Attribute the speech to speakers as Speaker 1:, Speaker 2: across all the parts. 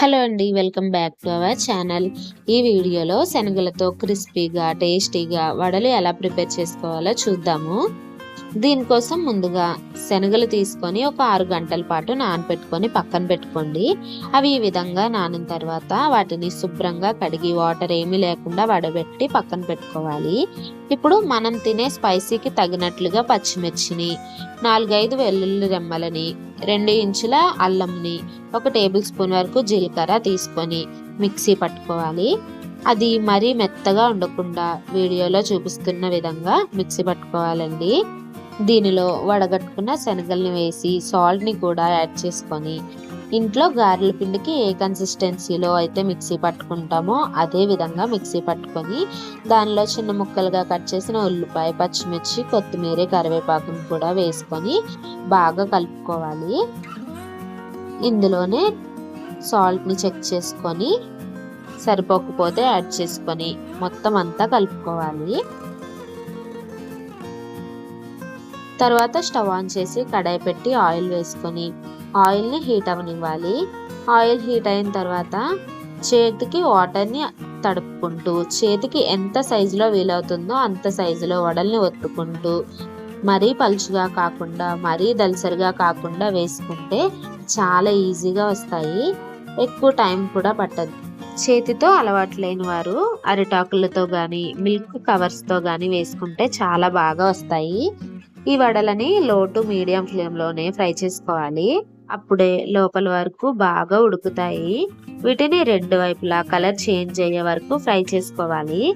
Speaker 1: Hello అండి welcome back to our channel. ఈ వీడియోలో శనగలతో క్రిస్పీగా టేస్టీగా వడలు ఎలా ప్రిపేర్ చేసుకోవాలో చూద్దాము. దీనికోసం ముందుగా శనగలు తీసుకొని ఒక ఆరు గంటల పాటు నానబెట్టుకొని పక్కన పెట్టుకోండి. అవి ఈ విధంగా నానిన తర్వాత వాటిని శుభ్రంగా కడిగి వాటర్ ఏమీ లేకుండా వడబెట్టి పక్కన పెట్టుకోవాలి. ఇప్పుడు మనం తినే స్పైసీకి తగినట్లుగా పచ్చిమిర్చిని నాలుగైదు వెల్లుల్లి రెమ్మలని రెండు ఇంచుల అల్లంని ఒక టేబుల్ స్పూన్ వరకు జీలకర్ర తీసుకొని మిక్సీ పట్టుకోవాలి. అది మరీ మెత్తగా ఉండకుండా వీడియోలో చూపిస్తున్న విధంగా మిక్సీ పట్టుకోవాలండి. దీనిలో వడగట్టుకున్న శనగల్ని వేసి సాల్ట్ని కూడా యాడ్ చేసుకొని ఇంట్లో గారెల పిండికి ఏ కన్సిస్టెన్సీలో అయితే మిక్సీ పట్టుకుంటామో అదే విధంగా మిక్సీ పట్టుకొని దానిలో చిన్న ముక్కలుగా కట్ చేసిన ఉల్లిపాయ పచ్చిమిర్చి కొత్తిమీర కరివేపాకును కూడా వేసుకొని బాగా కలుపుకోవాలి. ఇందులోనే సాల్ట్ని చెక్ చేసుకొని సరిపోకపోతే యాడ్ చేసుకొని మొత్తం అంతా కలుపుకోవాలి. తర్వాత స్టవ్ ఆన్ చేసి కడాయి పెట్టి ఆయిల్ వేసుకొని ఆయిల్ని హీట్ అవనివ్వాలి ఆయిల్ హీట్ అయిన తర్వాత చేతికి వాటర్ని తడుపుకుంటూ చేతికి ఎంత సైజులో వీలవుతుందో అంత సైజులో వడల్ని ఒత్తుకుంటూ మరీ పలుచుగా కాకుండా మరీ దలసరిగా కాకుండా వేసుకుంటే చాలా ఈజీగా వస్తాయి. ఎక్కువ టైం కూడా పట్టదు. చేతితో అలవాటు లేని వారు అరిటాకులతో కానీ మిల్క్ కవర్స్తో కానీ వేసుకుంటే చాలా బాగా వస్తాయి. ఈ వడలని లో టు మీడియం ఫ్లేమ్లోనే ఫ్రై చేసుకోవాలి. అప్పుడే లోపల వరకు బాగా ఉడుకుతాయి. వీటిని రెండు వైపులా కలర్ చేంజ్ అయ్యే వరకు ఫ్రై చేసుకోవాలి.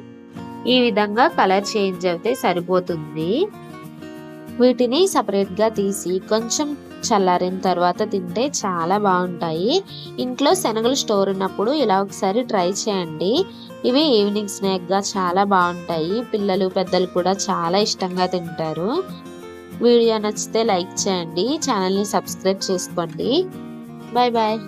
Speaker 1: ఈ విధంగా కలర్ చేంజ్ అయితే సరిపోతుంది. వీటిని సపరేట్గా తీసి కొంచెం చల్లారిన తర్వాత తింటే చాలా బాగుంటాయి. ఇంట్లో శనగలు స్టోర్ ఉన్నప్పుడు ఇలా ఒకసారి ట్రై చేయండి. ఇవి ఈవినింగ్ స్నాక్గా చాలా బాగుంటాయి. పిల్లలు పెద్దలు కూడా చాలా ఇష్టంగా తింటారు. వీడియో నచ్చితే లైక్ చేయండి ఛానల్ని సబ్స్క్రైబ్ చేసుకోండి. Bye bye.